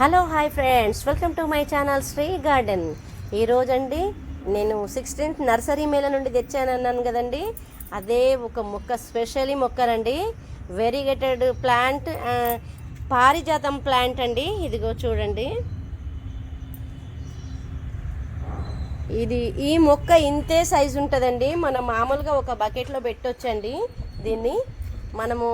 Hello hi friends. Welcome to my channel Sri garden. ఈరోజండి నేను sixteenth nursery Mela నుండి తెచ్చాను అన్నాను కదండి. అదే ఒక మొక్క స్పెషలీ మొక్కనండి వెరిగేటెడ్ ప్లాంట్ పారిజాతం ప్లాంట్ అండి. ఇదిగో చూడండి. ఇది ఈ మొక్క ఇంతే సైజు ఉంటుందండి. మనం మామూలుగా ఒక బకెట్లో పెట్టొచ్చండి దీన్ని. మనము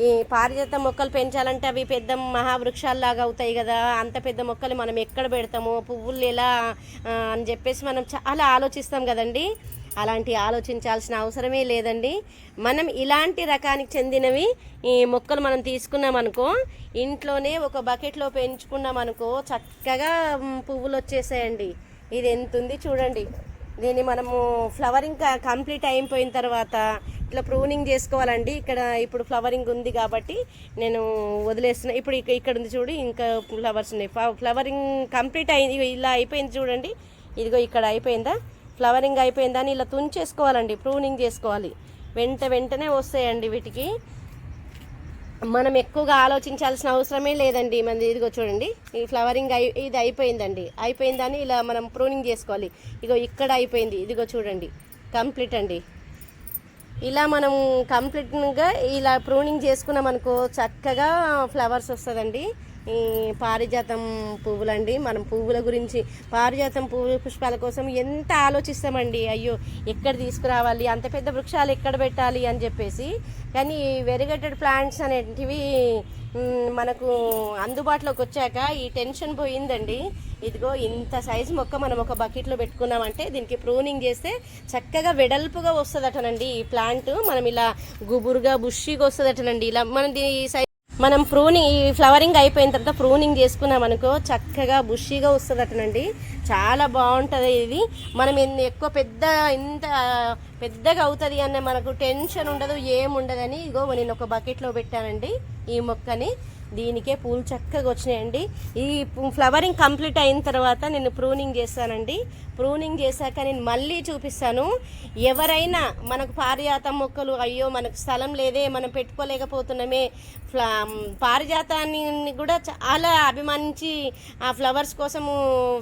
ఈ పారిజాత మొక్కలు పెంచాలంటే అవి పెద్ద మహావృక్షాల్లాగా అవుతాయి కదా. అంత పెద్ద మొక్కలు మనం ఎక్కడ పెడతాము? పువ్వులు ఎలా అని చెప్పేసి మనం చాలా ఆలోచిస్తాం కదండి. అలాంటి ఆలోచించాల్సిన అవసరమే లేదండి. మనం ఇలాంటి రకానికి చెందినవి ఈ మొక్కలు మనం తీసుకున్నాం అనుకో ఇంట్లోనే ఒక బకెట్లో పెంచుకున్నాం అనుకో చక్కగా పువ్వులు వచ్చేసాయండి. ఇది ఎంత ఉంది చూడండి. దీన్ని మనము ఫ్లవరింగ్ క- కంప్లీట్ అయిపోయిన తర్వాత ఇట్లా ప్రూనింగ్ చేసుకోవాలండి. ఇక్కడ ఇప్పుడు ఫ్లవరింగ్ ఉంది కాబట్టి నేను వదిలేస్తున్నా. ఇప్పుడు ఇక్కడ ఉంది చూడు ఇంకా ఫ్లవర్స్ ఉన్నాయి. ఫ్లవరింగ్ కంప్లీట్ అయింది. ఇలా అయిపోయింది చూడండి. ఇదిగో ఇక్కడ అయిపోయిందా? ఫ్లవరింగ్ అయిపోయిందా అని ఇలా తుంచేసుకోవాలండి. ప్రూనింగ్ చేసుకోవాలి. వెంట వెంటనే వస్తాయండి వీటికి. మనం ఎక్కువగా ఆలోచించాల్సిన అవసరమే లేదండి. మనది ఇదిగో చూడండి. ఈ ఫ్లవరింగ్ అయి ఇది అయిపోయిందండి. అయిపోయిందని ఇలా మనం ప్రూనింగ్ చేసుకోవాలి. ఇగో ఇక్కడ అయిపోయింది. ఇదిగో చూడండి. కంప్లీట్ అండి. ఇలా మనం కంప్లీట్గా ఇలా ప్రూనింగ్ చేసుకున్నాం అనుకో చక్కగా ఫ్లవర్స్ వస్తుందండి. ఈ పారిజాతం పువ్వులండి. మనం పువ్వుల గురించి పారిజాతం పువ్వు పుష్పాల కోసం ఎంత ఆలోచిస్తామండి. అయ్యో ఎక్కడ తీసుకురావాలి అంత పెద్ద వృక్షాలు ఎక్కడ పెట్టాలి అని చెప్పేసి. కానీ వెరిగేటెడ్ ప్లాంట్స్ అనేటివి మనకు అందుబాటులోకి వచ్చాక ఈ టెన్షన్ పోయిందండి. ఇదిగో ఇంత సైజు మొక్క మనం ఒక బకెట్లో పెట్టుకున్నామంటే దీనికి ప్రూనింగ్ చేస్తే చక్కగా వెడల్పుగా వస్తుందటనండి ఈ ప్లాంట్. మనం ఇలా గుబురుగా బుష్షిగా వస్తుందటనండి. ఇలా మనం దీని సైజ్ మనం ప్రూనింగ్ ఈ ఫ్లవరింగ్ అయిపోయిన తర్వాత ప్రూనింగ్ చేసుకున్నాం అనుకో చక్కగా బుషీగా వస్తుందటనండి. చాలా బాగుంటుంది ఇది. మనం ఎన్ని ఎక్కువ పెద్ద ఇంత పెద్దగా అవుతుంది అన్న మనకు టెన్షన్ ఉండదు ఏముండదని ఇగో నేను ఒక బకెట్లో పెట్టానండి ఈ మొక్కని. దీనికే పూలు చక్కగా వచ్చినాయండి. ఈ ఫ్లవరింగ్ కంప్లీట్ అయిన తర్వాత నేను ప్రూనింగ్ చేస్తానండి. ప్రూనింగ్ చేశాక నేను మళ్ళీ చూపిస్తాను. ఎవరైనా మనకు పారిజాత మొక్కలు అయ్యో మనకు స్థలం లేదే మనం పెట్టుకోలేకపోతున్నామే ఫ్లా పారిజాతాన్ని కూడా చాలా అభిమానించి ఆ ఫ్లవర్స్ కోసము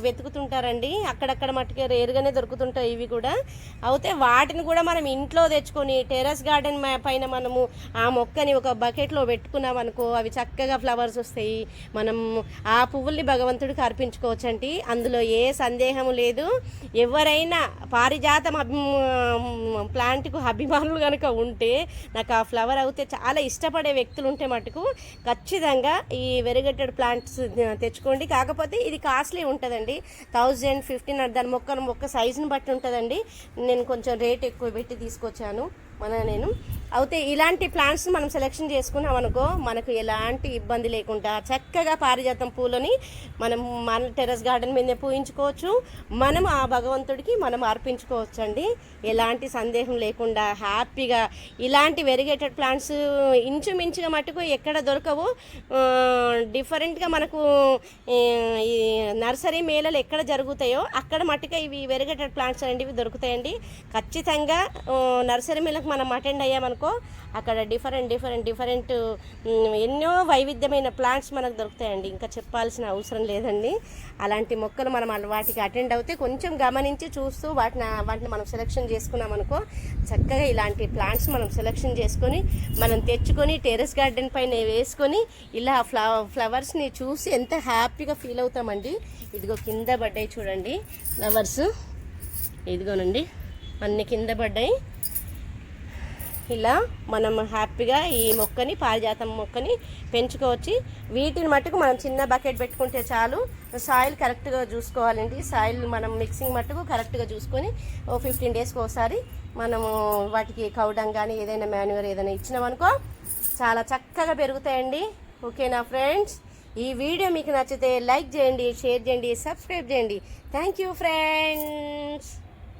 వెతుకుతుంటారండి. అక్కడక్కడ మట్టుకే రేరుగానే దొరుకుతుంటాయి ఇవి కూడా. అయితే వాటిని కూడా మనం ఇంట్లో తెచ్చుకొని టెర్రస్ గార్డెన్ పైన మనము ఆ మొక్కని ఒక బకెట్లో పెట్టుకున్నాం అనుకో అవి చక్కగా ఫ్లవర్స్ వస్తాయి. మనం ఆ పువ్వుల్ని భగవంతుడికి అర్పించుకోవచ్చు అండి అందులో ఏ సందేహం లేదు. ఎవరైనా పారిజాతం అభి ప్లాంట్కు అభిమానులు కనుక ఉంటే నాకు ఆ ఫ్లవర్ అయితే చాలా ఇష్టపడే వ్యక్తులు ఉంటే మటుకు ఖచ్చితంగా ఈ వెరిగేటెడ్ ప్లాంట్స్ తెచ్చుకోండి. కాకపోతే ఇది కాస్ట్లీ ఉంటుందండి. థౌజండ్ ఫిఫ్టీన్ దాని మొక్క మొక్క సైజుని బట్టి ఉంటుందండి. నేను కొంచెం రేట్ ఎక్కువ పెట్టి తీసుకొచ్చాను. మన నేను అయితే ఇలాంటి ప్లాంట్స్ మనం సెలెక్షన్ చేసుకున్నాం అనుకో మనకు ఎలాంటి ఇబ్బంది లేకుండా చక్కగా పారిజాతం పూలని మనం మన టెర్రస్ గార్డెన్ మీద పూయించుకోవచ్చు. మనం ఆ భగవంతుడికి మనం అర్పించుకోవచ్చు అండి ఎలాంటి సందేహం లేకుండా హ్యాపీగా ఇలాంటి వెరిగేటెడ్ ప్లాంట్స్ ఇంచుమించుగా మటుకు ఎక్కడ దొరకవు. డిఫరెంట్గా మనకు ఈ నర్సరీ మేళలు ఎక్కడ జరుగుతాయో అక్కడ మట్టుగా ఇవి వెరిగేటెడ్ ప్లాంట్స్ అనేవి దొరుకుతాయండి. ఖచ్చితంగా నర్సరీ మేళకు మనం అటెండ్ అయ్యామనుకో అక్కడ డిఫరెంట్ డిఫరెంట్ డిఫరెంట్ ఎన్నో వైవిధ్యమైన ప్లాంట్స్ మనకు దొరుకుతాయండి. ఇంకా చెప్పాల్సిన అవసరం లేదండి. అలాంటి మొక్కలు మనం వాటికి అటెండ్ అవుతే కొంచెం గమనించి చూస్తూ వాటిని వాటిని మనం సెలెక్షన్ చేసుకున్నాం అనుకో చక్కగా ఇలాంటి ప్లాంట్స్ మనం సెలెక్షన్ చేసుకొని మనం తెచ్చుకొని టెర్రస్ గార్డెన్ పైన వేసుకొని ఇలా ఫ్లవ ఫ్లవర్స్ని చూసి ఎంత హ్యాపీగా ఫీల్ అవుతామండి. ఇదిగో కింద పడ్డాయి చూడండి ఫ్లవర్స్ ఇదిగోనండి అన్ని కింద పడ్డాయి. ఇలా మనం హ్యాపీగా ఈ మొక్కని పారిజాతం మొక్కని పెంచుకోవచ్చు. వీటిని మట్టుకు మనం చిన్న బకెట్ పెట్టుకుంటే చాలు. సాయిల్ కరెక్ట్గా చూసుకోవాలండి. సాయిల్ మనం మిక్సింగ్ మట్టుకు కరెక్ట్గా చూసుకొని ఓ ఫిఫ్టీన్ డేస్కి ఒకసారి మనము వాటికి కౌడం కానీ ఏదైనా మాన్యువర్ ఏదైనా ఇచ్చినామనుకో చాలా చక్కగా పెరుగుతాయండి. ఓకేనా ఫ్రెండ్స్? ఈ వీడియో మీకు నచ్చితే లైక్ చేయండి షేర్ చేయండి సబ్స్క్రైబ్ చేయండి. Thank you friends.